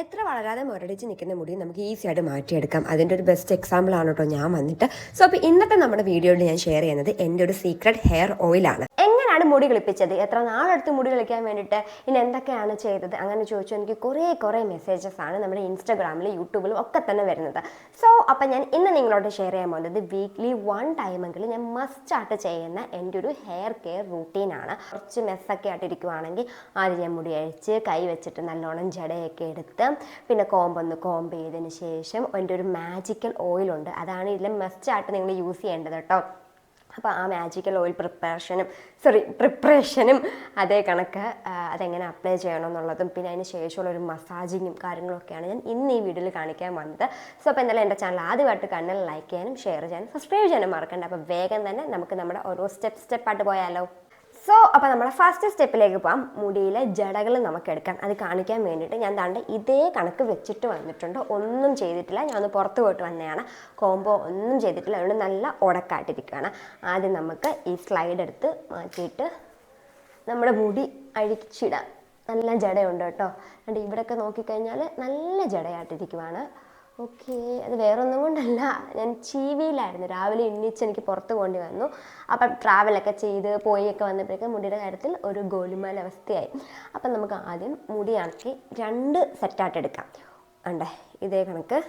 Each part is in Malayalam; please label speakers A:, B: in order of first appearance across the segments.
A: എത്ര വളരാതെ മുരടിച്ച് നിൽക്കുന്ന മുടി നമുക്ക് ഈസി ആയിട്ട് മാറ്റിയെടുക്കാം. അതിന്റെ ഒരു ബെസ്റ്റ് എക്സാമ്പിൾ ആണ് കേട്ടോ ഞാൻ വന്നിട്ട്. സോ അപ്പോൾ ഇന്നത്തെ നമ്മുടെ വീഡിയോയിൽ ഞാൻ ഷെയർ ചെയ്യുന്നത് എന്റെ ഒരു സീക്രട്ട് ഹെയർ ഓയിലാണ് എങ്ങനെയാണ് മുടി കിളിപ്പിച്ചത്. എത്ര നാളെടുത്ത് മുടി കളിക്കാൻ വേണ്ടിയിട്ട് ഇനി എന്തൊക്കെയാണ് ചെയ്തത്? അങ്ങനെ ചോദിച്ചു. എനിക്ക് കുറേ കുറേ മെസ്സേജസ് ആണ് നമ്മുടെ ഇൻസ്റ്റാഗ്രാമിൽ യൂട്യൂബിലും ഒക്കെ തന്നെ വരുന്നത്. സോ അപ്പം ഞാൻ ഇന്ന് നിങ്ങളോട് ഷെയർ ചെയ്യാൻ പോകുന്നത് വീക്ക്ലി വൺ ടൈമെങ്കിലും ഞാൻ മസ്റ്റ് ആയിട്ട് ചെയ്യുന്ന എന്റെ ഒരു ഹെയർ കെയർ റൂട്ടീനാണ് കുറച്ച് മെസ്സൊക്കെ ആയിട്ടിരിക്കുവാണെങ്കിൽ ആദ്യം ഞാൻ മുടി അഴിച്ച് കൈ വെച്ചിട്ട് നല്ലോണം ജടയൊക്കെ എടുത്ത് പിന്നെ കോമ്പൊന്ന് കോമ്പ് ചെയ്തതിന് ശേഷം എന്റെ ഒരു മാജിക്കൽ ഓയിലുണ്ട് അതാണ് ഇതിൽ മസ്റ്റ് ആയിട്ട് നിങ്ങൾ യൂസ് ചെയ്യേണ്ടത് കേട്ടോ. അപ്പോൾ ആ മാജിക്കൽ ഓയിൽ പ്രിപ്പറേഷനും സോറി പ്രിപ്പറേഷനും അതേ കണക്ക് അതെങ്ങനെ അപ്ലൈ ചെയ്യണം എന്നുള്ളതും പിന്നെ അതിന് ശേഷമുള്ള ഒരു മസാജിങ്ങും കാര്യങ്ങളൊക്കെയാണ് ഞാൻ ഇന്ന് ഈ വീഡിയോയിൽ കാണിക്കാൻ വന്നത്. സോ അപ്പോൾ എന്തായാലും എന്റെ ചാനൽ ആദ്യമായിട്ട് കണ്ണിൽ ലൈക്ക് ചെയ്യാനും ഷെയർ ചെയ്യാനും സബ്സ്ക്രൈബ് ചെയ്യാനും മറക്കണ്ട. അപ്പോൾ വേഗം തന്നെ നമുക്ക് നമ്മുടെ ഓരോ സ്റ്റെപ്പ് സ്റ്റെപ്പായിട്ട് പോയാലോ. സോ അപ്പോൾ നമ്മുടെ ഫസ്റ്റ് സ്റ്റെപ്പിലേക്ക് പോകാം മുടിയിലെ ജടകൾ നമുക്ക് എടുക്കാം അത് കാണിക്കാൻ വേണ്ടിയിട്ട് ഞാൻ താണ്ട് ഇതേ കണക്ക് വെച്ചിട്ട് വന്നിട്ടുണ്ട്. ഒന്നും ചെയ്തിട്ടില്ല. ഞാൻ ഒന്ന് പുറത്ത് പോയിട്ട് വന്നതാണ്. കോംബോ ഒന്നും ചെയ്തിട്ടില്ല. അതുകൊണ്ട് നല്ല ഉടക്കാട്ടിരിക്കുകയാണ് ആദ്യം നമുക്ക് ഈ സ്ലൈഡ് എടുത്ത് മാറ്റിയിട്ട് നമ്മുടെ മുടി അഴിച്ചിടാം. നല്ല ജടയുണ്ട് കേട്ടോ. അതുകൊണ്ട് ഇവിടെയൊക്കെ നോക്കിക്കഴിഞ്ഞാൽ നല്ല ജടയായിട്ടിരിക്കുവാണ്. ഓക്കെ. അത് വേറെ ഒന്നും കൊണ്ടല്ല. ഞാൻ ചീവിയിലായിരുന്നു രാവിലെ എണ്ണിച്ച് എനിക്ക് പുറത്ത് കൊണ്ടു വന്നു. അപ്പം ട്രാവലൊക്കെ ചെയ്ത് പോയൊക്കെ വന്നപ്പോഴേക്കും മുടിയുടെ കാര്യത്തിൽ ഒരു ഗോലുമാല അവസ്ഥയായി. അപ്പം നമുക്ക് ആദ്യം മുടിയാക്കി രണ്ട് സെറ്റായിട്ട് എടുക്കാം. ഉണ്ടേ ഇതേ കണക്ക്.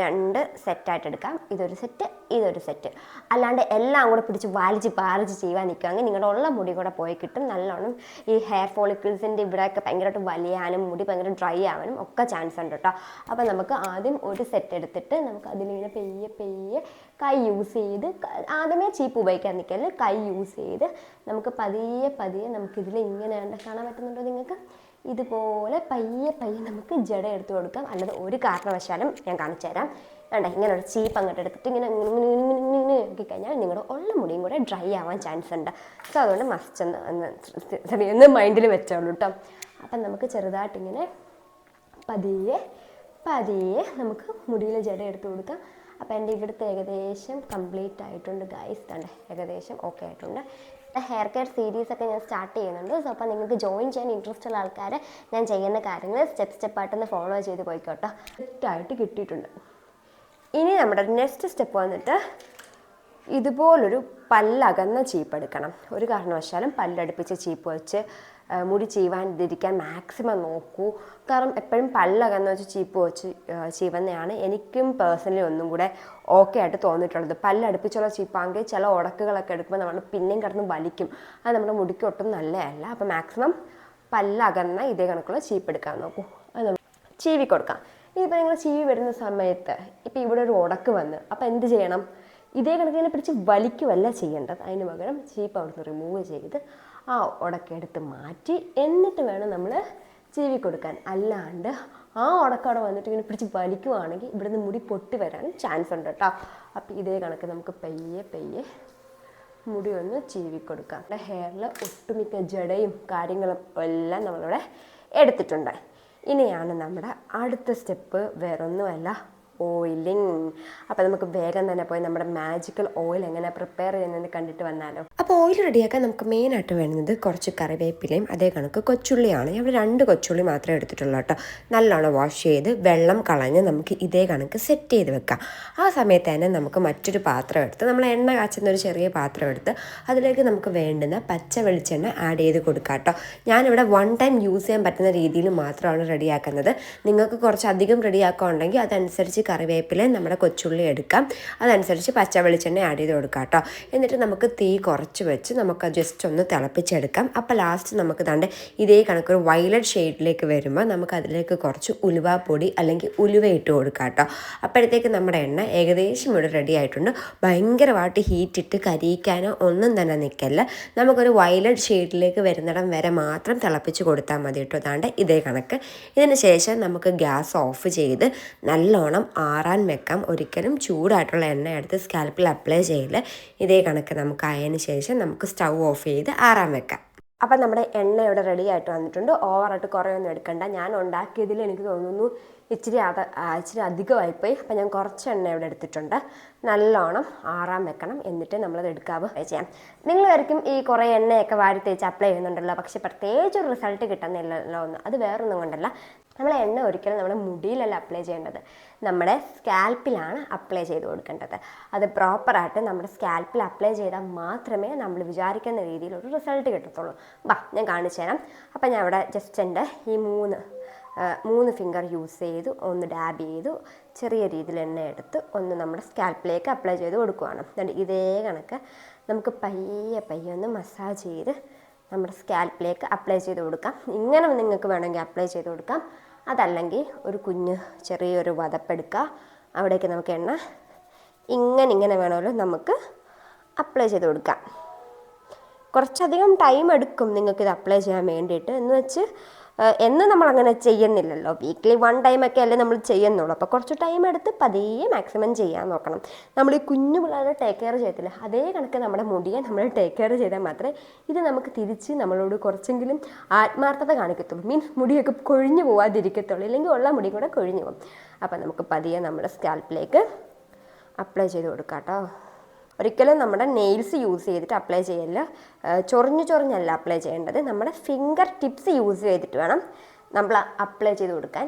A: രണ്ട് സെറ്റായിട്ട് എടുക്കാം. ഇതൊരു സെറ്റ് ഇതൊരു സെറ്റ് അല്ലാണ്ട് എല്ലാം കൂടെ പിടിച്ച് വാലിച്ച് പാലിച്ച് ചെയ്യാൻ നിൽക്കുകയാണെങ്കിൽ നിങ്ങളുടെ ഉള്ള മുടി കൂടെ പോയി കിട്ടും. നല്ലോണം ഈ ഹെയർ ഫോളിക്കിൾസിന്റെ ഇവിടെയൊക്കെ ഭയങ്കരമായിട്ട് വലിയാനും മുടി ഭയങ്കര ഡ്രൈ ആവാനും ഒക്കെ ചാൻസ് ഉണ്ട് കേട്ടോ അപ്പോൾ നമുക്ക് ആദ്യം ഒരു സെറ്റ് എടുത്തിട്ട് നമുക്ക് അതിലിങ്ങനെ പെയ്യെ പെയ്യെ കൈ യൂസ് ചെയ്ത് ആദ്യമേ ചീപ്പ് ഉപയോഗിക്കാൻ നിൽക്കൽ കൈ യൂസ് ചെയ്ത് നമുക്ക് പതിയെ പതിയെ നമുക്കിതിൽ ഇങ്ങനെ കാണാൻ പറ്റുന്നുണ്ടോ നിങ്ങൾക്ക്? ഇതുപോലെ പയ്യെ പയ്യെ നമുക്ക് ജട എടുത്ത് കൊടുക്കാം. അല്ലാതെ ഒരു കാരണവശാലും ഞാൻ കാണിച്ചു തരാം. വേണ്ട ഇങ്ങനെ ഒരു ചീപ്പ് അങ്ങോട്ട് എടുത്തിട്ട് ഇങ്ങനെ ഇങ്ങനെ ആക്കി കഴിഞ്ഞാൽ നിങ്ങളുടെ ഉള്ള മുടിയും കൂടെ ഡ്രൈ ആവാൻ ചാൻസ് ഉണ്ട്. സോ അതുകൊണ്ട് മസ്റ്റ് ഒന്ന് സോറി ഒന്ന് മൈൻഡിൽ വെച്ചോളൂ കേട്ടോ അപ്പം നമുക്ക് ചെറുതായിട്ടിങ്ങനെ പതിയെ പതിയെ നമുക്ക് മുടിയിൽ ജട എടുത്ത് കൊടുക്കാം. അപ്പോൾ എന്റെ ഇവിടുത്തെ ഏകദേശം കംപ്ലീറ്റ് ആയിട്ടുണ്ട് ഗൈസ് തന്നെ ഏകദേശം ഓക്കെ ആയിട്ടുണ്ട്. ഹെയർ കെയർ സീരീസ് ഒക്കെ ഞാൻ സ്റ്റാർട്ട് ചെയ്യുന്നുണ്ട്. സോ അപ്പോൾ നിങ്ങൾക്ക് ജോയിൻ ചെയ്യാൻ ഇൻട്രസ്റ്റ് ഉള്ള ആൾക്കാർ ഞാൻ ചെയ്യുന്ന കാര്യങ്ങൾ സ്റ്റെപ്പ് സ്റ്റെപ്പായിട്ടൊന്ന് ഫോളോ ചെയ്ത് പോയിക്കോട്ടോ. സെറ്റായിട്ട് കിട്ടിയിട്ടുണ്ട്. ഇനി നമ്മുടെ നെക്സ്റ്റ് സ്റ്റെപ്പ് വന്നിട്ട് ഇതുപോലൊരു പല്ലകന്ന ചീപ്പ് എടുക്കണം. ഒരു കാരണവശാലും പല്ലടുപ്പിച്ച് ചീപ്പ് വെച്ച് മുടി ചീവാണ്ടിരിക്കാൻ മാക്സിമം നോക്കൂ. കാരണം എപ്പോഴും പല്ലകന്ന് വെച്ച് ചീപ്പ് വെച്ച് ചീവുന്നതാണ്. എനിക്കും പേഴ്സണലി ഒന്നും കൂടെ ഓക്കെ ആയിട്ട് തോന്നിയിട്ടുള്ളത്. പല്ലടുപ്പിച്ചുള്ള ചീപ്പാണെങ്കിൽ ചില ഉടക്കുകളൊക്കെ എടുക്കുമ്പോൾ നമ്മൾ പിന്നെയും കിടന്ന് വലിക്കും. അത് നമ്മുടെ മുടിക്ക് ഒട്ടും നല്ലതല്ല. അപ്പോൾ മാക്സിമം പല്ലകന്ന ഇതേ കണക്കുള്ള ചീപ്പ് എടുക്കാൻ നോക്കൂ. അത് നമ്മൾ ചീവി കൊടുക്കാം. ഇതിപ്പോൾ നിങ്ങൾ ചീവി വരുന്ന സമയത്ത് ഇപ്പോൾ ഇവിടെ ഒരു ഉടക്ക് വന്ന് അപ്പോൾ എന്ത് ചെയ്യണം? ഇതേ കണക്കിനെ പിടിച്ച് വലിക്കുമല്ല ചെയ്യേണ്ടത്. അതിന് പകരം ചീപ്പ് അവിടുന്ന് റിമൂവ് ചെയ്ത് ആ ഉടക്കെടുത്ത് മാറ്റി എന്നിട്ട് വേണം നമ്മൾ ചീവി കൊടുക്കാൻ. അല്ലാണ്ട് ആ ഉടക്കവിടെ വന്നിട്ട് ഇങ്ങനെ പിടിച്ച് വലിക്കുവാണെങ്കിൽ ഇവിടുന്ന് മുടി പൊട്ടി വരാനും ചാൻസ് ഉണ്ട് കേട്ടോ അപ്പോൾ ഇതേ കണക്ക് നമുക്ക് പയ്യെ പയ്യെ മുടി ഒന്ന് ചീവി കൊടുക്കാം. നമ്മുടെ ഹെയറിൽ ഒട്ടുമിക്ക ജടയും കാര്യങ്ങളും എല്ലാം നമ്മളിവിടെ എടുത്തിട്ടുണ്ട്. ഇനിയാണ് നമ്മുടെ അടുത്ത സ്റ്റെപ്പ് വേറൊന്നുമല്ല ഓയിലിംഗ് അപ്പോൾ നമുക്ക് വേഗം തന്നെ പോയി നമ്മുടെ മാജിക്കൽ ഓയിൽ എങ്ങനെ പ്രിപ്പയർ ചെയ്യുന്നത് കണ്ടിട്ട് വന്നാലോ. അപ്പോൾ ഓയിൽ റെഡിയാക്കാൻ നമുക്ക് മെയിനായിട്ട് വേണ്ടത് കുറച്ച് കറിവേപ്പിലയും അതേ കണക്ക് കൊച്ചുള്ളിയാണ്. ഞാൻ രണ്ട് കൊച്ചുള്ളി മാത്രമേ എടുത്തിട്ടുള്ളൂ കേട്ടോ. നല്ലോണം വാഷ് ചെയ്ത് വെള്ളം കളഞ്ഞ് നമുക്ക് ഇതേ കണക്ക് സെറ്റ് ചെയ്ത് വെക്കാം. ആ സമയത്ത് തന്നെ നമുക്ക് മറ്റൊരു പാത്രം എടുത്ത് നമ്മൾ എണ്ണ കാച്ചുന്ന ഒരു ചെറിയ പാത്രം എടുത്ത് അതിലേക്ക് നമുക്ക് വേണ്ടുന്ന പച്ച വെളിച്ചെണ്ണ ആഡ് ചെയ്ത് കൊടുക്കാം കേട്ടോ. ഞാനിവിടെ വൺ ടൈം യൂസ് ചെയ്യാൻ പറ്റുന്ന രീതിയിൽ മാത്രമാണ് റെഡിയാക്കുന്നത് നിങ്ങൾക്ക് കുറച്ച് അധികം റെഡിയാക്കുകയുണ്ടെങ്കിൽ അതനുസരിച്ച് കറിവേപ്പിലയും നമ്മുടെ കൊച്ചുള്ളി എടുക്കാം. അതനുസരിച്ച് പച്ച വെളിച്ചെണ്ണ ആഡ് ചെയ്ത് കൊടുക്കാം കേട്ടോ. എന്നിട്ട് നമുക്ക് തീ കുറച്ച് വെച്ച് നമുക്ക് ജസ്റ്റ് ഒന്ന് തിളപ്പിച്ചെടുക്കാം. അപ്പോൾ ലാസ്റ്റ് നമുക്ക് തണ്ട് ഇതേ കണക്കൊരു വയലറ്റ് ഷെയ്ഡിലേക്ക് വരുമ്പോൾ നമുക്ക് അതിലേക്ക് കുറച്ച് ഉലുവാപ്പൊടി അല്ലെങ്കിൽ ഉലുവ ഇട്ട് കൊടുക്കാം കേട്ടോ അപ്പോഴത്തേക്ക് നമ്മുടെ എണ്ണ ഏകദേശം ഇവിടെ റെഡി ആയിട്ടുണ്ട്. ഭയങ്കരമായിട്ട് ഹീറ്റ് ഇട്ട് കരിയിക്കാനോ ഒന്നും തന്നെ നിൽക്കല്ല നമുക്കൊരു വയലറ്റ് ഷെയ്ഡിലേക്ക് വരുന്നിടം വരെ മാത്രം തിളപ്പിച്ച് കൊടുത്താൽ മതി കേട്ടോ അതാണ്ട് ഇതേ കണക്ക്. ഇതിന് ശേഷം നമുക്ക് ഗ്യാസ് ഓഫ് ചെയ്ത് നല്ലോണം ആറാൻ വെക്കാം. ഒരിക്കലും ചൂടായിട്ടുള്ള എണ്ണ എടുത്ത് സ്കാൽപ്പിൽ അപ്ലൈ ചെയ്യില്ല ഇതേ കണക്ക് നമുക്ക് ആയതിന് ശേഷം നമുക്ക് സ്റ്റൗ ഓഫ് ചെയ്ത് ആറാൻ വെക്കാം. അപ്പം നമ്മുടെ എണ്ണ ഇവിടെ റെഡി ആയിട്ട് വന്നിട്ടുണ്ട്. ഓവറായിട്ട് കുറേയൊന്നും എടുക്കണ്ട. ഞാൻ ഉണ്ടാക്കിയതിൽ എനിക്ക് തോന്നുന്നു ഇച്ചിരി അത ഇച്ചിരി അധികമായിപ്പോയി. അപ്പം ഞാൻ കുറച്ച് എണ്ണ ഇവിടെ എടുത്തിട്ടുണ്ട്. നല്ലോണം ആറാൻ വെക്കണം. എന്നിട്ട് നമ്മളത് എടുക്കാവ്. ചെയ്യാം. നിങ്ങൾ വരയ്ക്കും ഈ കുറേ എണ്ണയൊക്കെ വാരി തേച്ച് അപ്ലൈ ചെയ്യുന്നുണ്ടല്ലോ. പക്ഷെ പ്രത്യേകിച്ച് ഒരു റിസൾട്ട് കിട്ടുന്നില്ലല്ലോ എന്ന്. അത് വേറൊന്നും കൊണ്ടല്ല. നമ്മൾ എണ്ണ ഒരിക്കലും നമ്മുടെ മുടിയിലല്ല അപ്ലൈ ചെയ്യേണ്ടത്. നമ്മുടെ സ്കാൽപ്പിലാണ് അപ്ലൈ ചെയ്ത് കൊടുക്കേണ്ടത്. അത് പ്രോപ്പറായിട്ട് നമ്മുടെ സ്കാൽപ്പിൽ അപ്ലൈ ചെയ്താൽ മാത്രമേ നമ്മൾ വിചാരിക്കുന്ന രീതിയിലൊരു റിസൾട്ട് കിട്ടത്തുള്ളൂ. ബാ ഞാൻ കാണിച്ചു തരാം. അപ്പം ഞാൻ അവിടെ ജസ്റ്റ് എന്റെ ഈ മൂന്ന് മൂന്ന് ഫിംഗർ യൂസ് ചെയ്തു ഒന്ന് ഡാബ് ചെയ്തു ചെറിയ രീതിയിൽ എണ്ണ എടുത്ത് ഒന്ന് നമ്മുടെ സ്കാൽപ്പിലേക്ക് അപ്ലൈ ചെയ്ത് എന്നിട്ട് ഇതേ കണക്ക് നമുക്ക് പയ്യെ പയ്യെ ഒന്ന് മസാജ് ചെയ്ത് നമ്മുടെ സ്കാൽപ്പിലേക്ക് അപ്ലൈ ചെയ്ത് കൊടുക്കാം. ഇങ്ങനെ നിങ്ങൾക്ക് വേണമെങ്കിൽ അപ്ലൈ ചെയ്ത് കൊടുക്കാം. അതല്ലെങ്കിൽ ഒരു കുഞ്ഞ് ചെറിയൊരു വതപ്പെടുക്കുക അവിടേക്ക് നമുക്ക് എണ്ണ ഇങ്ങനെ ഇങ്ങനെ വേണമല്ലോ നമുക്ക് അപ്ലൈ ചെയ്ത് കൊടുക്കാം. കുറച്ചധികം ടൈം എടുക്കും നിങ്ങൾക്കിത് അപ്ലൈ ചെയ്യാൻ വേണ്ടിയിട്ട്. എന്ന് വെച്ച് എന്ന് നമ്മൾ അങ്ങനെ ചെയ്യുന്നില്ലല്ലോ വീക്ക്ലി വൺ ടൈമൊക്കെ അല്ലേ നമ്മൾ ചെയ്യുന്നുള്ളൂ. അപ്പോൾ കുറച്ച് ടൈം എടുത്ത് പതിയെ മാക്സിമം ചെയ്യാൻ നോക്കണം. നമ്മൾ ഈ കുഞ്ഞു പിള്ളേരെ ടേക്ക് കെയർ ചെയ്യത്തില്ല? അതേ കണക്ക് നമ്മുടെ മുടിയെ നമ്മൾ ടേക്ക് കെയർ ചെയ്താൽ മാത്രമേ ഇത് നമുക്ക് തിരിച്ച് നമ്മളോട് കുറച്ചെങ്കിലും ആത്മാർത്ഥത കാണിക്കത്തുള്ളൂ. മീൻസ് മുടിയൊക്കെ കൊഴിഞ്ഞു പോവാതിരിക്കത്തുള്ളൂ. ഇല്ലെങ്കിൽ ഉള്ള മുടി കൂടെ കൊഴിഞ്ഞു പോകും. അപ്പോൾ നമുക്ക് പതിയെ നമ്മുടെ സ്കാൽപ്പിലേക്ക് അപ്ലൈ ചെയ്ത് കൊടുക്കാം കേട്ടോ. ഒരിക്കലും നമ്മുടെ നെയിൽസ് യൂസ് ചെയ്തിട്ട് അപ്ലൈ ചെയ്യല്ല. ചൊറിഞ്ഞു ചൊറിഞ്ഞ് ചൊറിഞ്ഞല്ല അപ്ലൈ ചെയ്യേണ്ടത്. നമ്മുടെ ഫിംഗർ ടിപ്സ് യൂസ് ചെയ്തിട്ട് വേണം നമ്മൾ അപ്ലൈ ചെയ്ത് കൊടുക്കാൻ.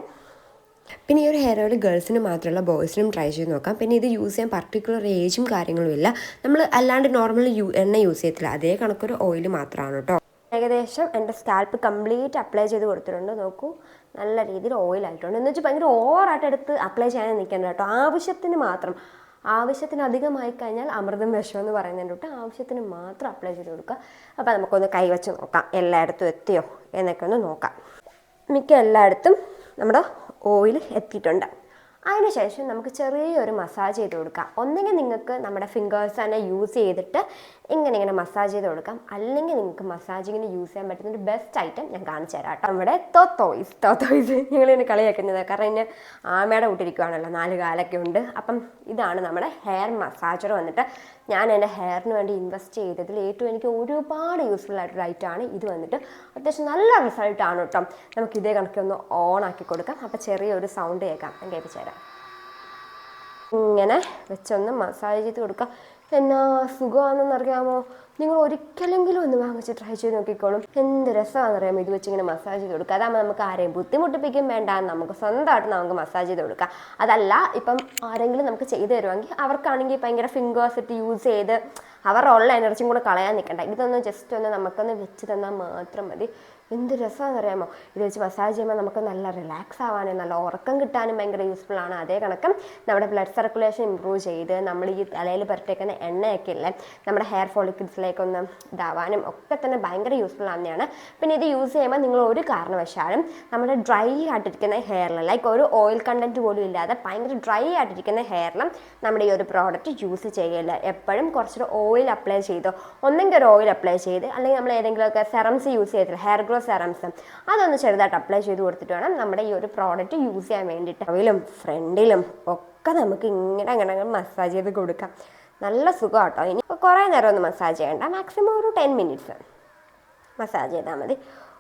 A: പിന്നെ ഈ ഒരു ഹെയർ ഓയിൽ ഗേൾസിന് മാത്രമല്ല ബോയ്സിനും ട്രൈ ചെയ്ത് നോക്കാം. പിന്നെ ഇത് യൂസ് ചെയ്യാൻ പർട്ടിക്കുലർ ഏജും കാര്യങ്ങളും ഇല്ല. നമ്മൾ അല്ലാണ്ട് നോർമൽ യൂ എണ്ണ യൂസ് ചെയ്യത്തില്ല. അതേ കണക്കൊരു ഓയിൽ മാത്രമാണ് കേട്ടോ ഏകദേശം എന്റെ സ്കാൽപ്പ് കംപ്ലീറ്റ് അപ്ലൈ ചെയ്ത് കൊടുത്തിട്ടുണ്ട്. നോക്കൂ നല്ല രീതിയിൽ ഓയിൽ ആയിട്ടുണ്ട്. എന്ന് വെച്ചാൽ ഭയങ്കര ഓവറായിട്ട് എടുത്ത് അപ്ലൈ ചെയ്യാൻ നിൽക്കേണ്ട കേട്ടോ ആവശ്യത്തിന് മാത്രം. ആവശ്യത്തിന് അധികമായി കഴിഞ്ഞാൽ അമൃതം വിഷം എന്ന് പറയുന്നതിന്റെ തൊട്ട് ആവശ്യത്തിന് മാത്രം അപ്ലൈ ചെയ്ത് കൊടുക്കുക. അപ്പോൾ നമുക്കൊന്ന് കൈവച്ച് നോക്കാം. എല്ലായിടത്തും എത്തിയോ? എന്നൊക്കെ ഒന്ന് നോക്കാം. മിക്ക എല്ലായിടത്തും നമ്മുടെ ഓയിൽ എത്തിയിട്ടുണ്ട്. അതിനുശേഷം നമുക്ക് ചെറിയൊരു മസാജ് ചെയ്ത് കൊടുക്കാം. ഒന്നെങ്കിൽ നിങ്ങൾക്ക് നമ്മുടെ ഫിംഗേഴ്സ് തന്നെ യൂസ് ചെയ്തിട്ട് ഇങ്ങനെ ഇങ്ങനെ മസാജ് ചെയ്ത് കൊടുക്കാം. അല്ലെങ്കിൽ നിങ്ങൾക്ക് മസാജിങ്ങിന് യൂസ് ചെയ്യാൻ പറ്റുന്ന ഒരു ബെസ്റ്റ് ഐറ്റം ഞാൻ കാണിച്ചു തരാം കേട്ടോ. നമ്മുടെ തൊത്തോയ്സ് തൊത്തോയ്സ് ഞങ്ങളിങ്ങനെ കളിയാക്കുന്നത് കാരണം ഇന്ന് ആമയുടെ കൂട്ടിരിക്കുവാണല്ലോ നാല് കാലൊക്കെ ഉണ്ട്. അപ്പം ഇതാണ് നമ്മുടെ ഹെയർ മസാജർ വന്നിട്ട് ഞാൻ എന്റെ ഹെയറിന് വേണ്ടി ഇൻവെസ്റ്റ് ചെയ്തതിൽ ഏറ്റവും എനിക്ക് ഒരുപാട് യൂസ്ഫുൾ ആയിട്ടൊരു ഐറ്റമാണ് ഇത് വന്നിട്ട് അത്യാവശ്യം നല്ല റിസൾട്ടാണ് കേട്ടോ. നമുക്ക് ഇതേ കണക്കൊന്ന് ഓൺ ആക്കി കൊടുക്കാം. അപ്പോൾ ചെറിയൊരു സൗണ്ട് കേൾക്കാം. ഞാൻ കേൾപ്പിച്ചു തരാം. ഇങ്ങനെ വെച്ചൊന്ന് മസാജ് ചെയ്ത് കൊടുക്കാം. എന്നാ സുഖമാണെന്ന് അറിയാമോ? നിങ്ങൾ ഒരിക്കലെങ്കിലും ഒന്ന് വാങ്ങിച്ച് ട്രൈ ചെയ്ത് നോക്കിക്കോളും. എന്ത് രസമാണെന്ന് അറിയാമോ ഇത് വെച്ച് ഇങ്ങനെ മസാജ് ചെയ്ത് കൊടുക്കുക അതാകുമ്പോൾ നമുക്ക് ആരെയും ബുദ്ധിമുട്ടിപ്പിക്കും വേണ്ട. നമുക്ക് സ്വന്തമായിട്ട് നമുക്ക് മസാജ് ചെയ്ത് കൊടുക്കാം. അതല്ല ഇപ്പം ആരെങ്കിലും നമുക്ക് ചെയ്തു തരുമെങ്കിൽ അവർക്കാണെങ്കിൽ ഭയങ്കര ഫിംഗേഴ്സ് ഇട്ട് യൂസ് ചെയ്ത് അവരുടെ ഉള്ള എനർജിയും കൂടെ കളയാൻ നിൽക്കണ്ട ഇതൊന്ന് ജസ്റ്റ് ഒന്ന് നമുക്കൊന്ന് വെച്ച് തന്നാൽ മാത്രം മതി. എന്ത് രസമാണെന്ന് അറിയാമോ? ഇത് വെച്ച് മസാജ് ചെയ്യുമ്പോൾ നമുക്ക് നല്ല റിലാക്സ് ആവാനും നല്ല ഉറക്കം കിട്ടാനും ഭയങ്കര യൂസ്ഫുൾ ആണ്. അതേ കണക്ക് നമ്മുടെ ബ്ലഡ് സർക്കുലേഷൻ ഇമ്പ്രൂവ് ചെയ്ത് നമ്മൾ ഈ തലയിൽ പുരട്ടേക്കുന്ന എണ്ണയൊക്കെ ഇല്ലേ നമ്മുടെ ഹെയർ ഫോളിക്കിൾസിലേക്കൊന്ന് ഇതാവാനും ഒക്കെ തന്നെ ഭയങ്കര യൂസ്ഫുൾ ആവുന്നതാണ് പിന്നെ ഇത് യൂസ് ചെയ്യുമ്പോൾ നിങ്ങൾ ഒരു കാരണവശാലും നമ്മുടെ ഡ്രൈ ആയിട്ടിരിക്കുന്ന ഹെയറിൽ ലൈക്ക് ഒരു ഓയിൽ കണ്ടന്റ് പോലും ഇല്ലാതെ ഭയങ്കര ഡ്രൈ ആയിട്ടിരിക്കുന്ന ഹെയറിലും നമ്മുടെ ഈ ഒരു പ്രോഡക്റ്റ് യൂസ് ചെയ്യില്ല എപ്പോഴും കുറച്ചൊരു ഓയിൽ അപ്ലൈ ചെയ്തോ? ഒന്നെങ്കിൽ ഒരു ഓയിൽ അപ്ലൈ ചെയ്ത് അല്ലെങ്കിൽ നമ്മൾ ഏതെങ്കിലുമൊക്കെ സെറംസ് യൂസ് ചെയ്തിട്ട് ഹെയർ ഗ്രോ സെറംസ് അതൊന്ന് ചെറുതായിട്ട് അപ്ലൈ ചെയ്ത് കൊടുത്തിട്ട് വേണം നമ്മുടെ ഈ ഒരു പ്രോഡക്റ്റ് യൂസ് ചെയ്യാൻ വേണ്ടിയിട്ട്. ഓയിലും ഫ്രണ്ടിലും ഒക്കെ നമുക്ക് ഇങ്ങനെ അങ്ങനെ മസാജ് ചെയ്ത് കൊടുക്കാം. നല്ല സുഖം കേട്ടോ ഇനി കുറേ നേരം ഒന്ന് മസാജ് ചെയ്യണ്ട. മാക്സിമം ഒരു ടെൻ മിനിറ്റ്സ് മസാജ് ചെയ്താൽ മതി.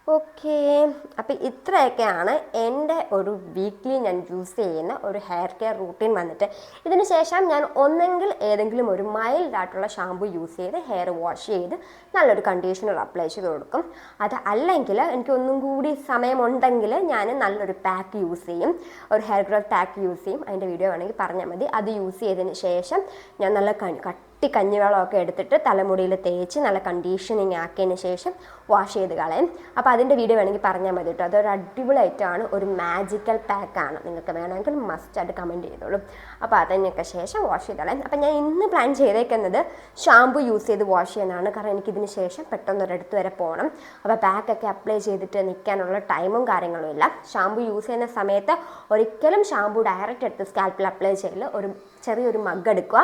A: ഓക്കെ. അപ്പോൾ ഇത്രയൊക്കെയാണ് എന്റെ ഒരു വീക്ക്ലി ഞാൻ യൂസ് ചെയ്യുന്ന ഒരു ഹെയർ കെയർ റൂട്ടീൻ വന്നിട്ട്. ഇതിന് ശേഷം ഞാൻ ഒന്നെങ്കിൽ ഏതെങ്കിലും ഒരു മൈൽഡ് ആയിട്ടുള്ള ഷാമ്പു യൂസ് ചെയ്ത് ഹെയർ വാഷ് ചെയ്ത് നല്ലൊരു കണ്ടീഷണർ അപ്ലൈ ചെയ്ത് കൊടുക്കും. അത് അല്ലെങ്കിൽ എനിക്ക് ഒന്നും കൂടി സമയമുണ്ടെങ്കിൽ ഞാൻ നല്ലൊരു പാക്ക് യൂസ് ചെയ്യും. ഒരു ഹെയർ ഗ്രോത്ത് പാക്ക് യൂസ് ചെയ്യും. അതിന്റെ വീഡിയോ വേണമെങ്കിൽ പറഞ്ഞാൽ മതി. അത് യൂസ് ചെയ്തതിന് ശേഷം ഞാൻ നല്ല ക- കട്ടി കഞ്ഞിവെള്ളമൊക്കെ എടുത്തിട്ട് തലമുടിയിൽ തേച്ച് നല്ല കണ്ടീഷനിങ് ആക്കിയതിന് ശേഷം വാഷ് ചെയ്ത് കളയും. അപ്പോൾ അതിന്റെ വീഡിയോ വേണമെങ്കിൽ പറഞ്ഞാൽ മതി കേട്ടോ. അതൊരു അടിപൊളി ഐറ്റമാണ് ഒരു മാജിക്കൽ പാക്കാണ് നിങ്ങൾക്ക് വേണമെങ്കിൽ മസ്റ്റ് ആയിട്ട് കമന്റ് ചെയ്തോളൂ. അപ്പോൾ അതിനൊക്കെ ശേഷം വാഷ് ചെയ്ത് കളയും. അപ്പോൾ ഞാൻ ഇന്ന് പ്ലാൻ ചെയ്തേക്കുന്നത് ഷാമ്പു യൂസ് ചെയ്ത് വാഷ് ചെയ്യാനാണ്. കാരണം എനിക്കിതിന് ശേഷം പെട്ടെന്ന് ഒരിടത്ത് വരെ പോകണം. അപ്പോൾ പാക്കൊക്കെ അപ്ലൈ ചെയ്തിട്ട് നിൽക്കാനുള്ള ടൈമും കാര്യങ്ങളും ഇല്ല. ഷാമ്പു യൂസ് ചെയ്യുന്ന സമയത്ത് ഒരിക്കലും ഷാമ്പു ഡയറക്റ്റ് എടുത്ത് സ്കാൽപ്പിൽ അപ്ലൈ ചെയ്യൽ ഒരു ചെറിയൊരു മഗ് എടുക്കുക.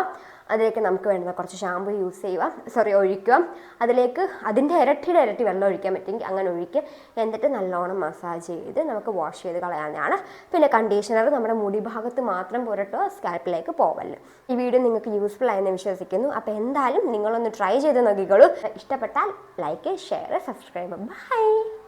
A: അതിലേക്ക് നമുക്ക് വേണ്ടുന്ന കുറച്ച് ഷാമ്പു യൂസ് ചെയ്യുക. സോറി ഒഴിക്കുക. അതിലേക്ക് അതിന്റെ ഇരട്ടിയുടെ ഇരട്ടി വെള്ളം ഒഴിക്കാൻ പറ്റുമെങ്കിൽ അങ്ങനെ ഒഴിക്കുക. എന്നിട്ട് നല്ലോണം മസാജ് ചെയ്ത് നമുക്ക് വാഷ് ചെയ്ത് കളയാനാണ്. പിന്നെ കണ്ടീഷണർ നമ്മുടെ മുടി ഭാഗത്ത് മാത്രം പുരട്ടോ സ്കാൽപ്പിലേക്ക് പോവല്ല. ഈ വീഡിയോ നിങ്ങൾക്ക് യൂസ്ഫുൾ ആയെന്ന് വിശ്വസിക്കുന്നു. അപ്പോൾ എന്തായാലും നിങ്ങളൊന്ന് ട്രൈ ചെയ്ത് നോക്കിക്കോളൂ. ഇഷ്ടപ്പെട്ടാൽ ലൈക്ക് ഷെയർ സബ്സ്ക്രൈബ് ബൈ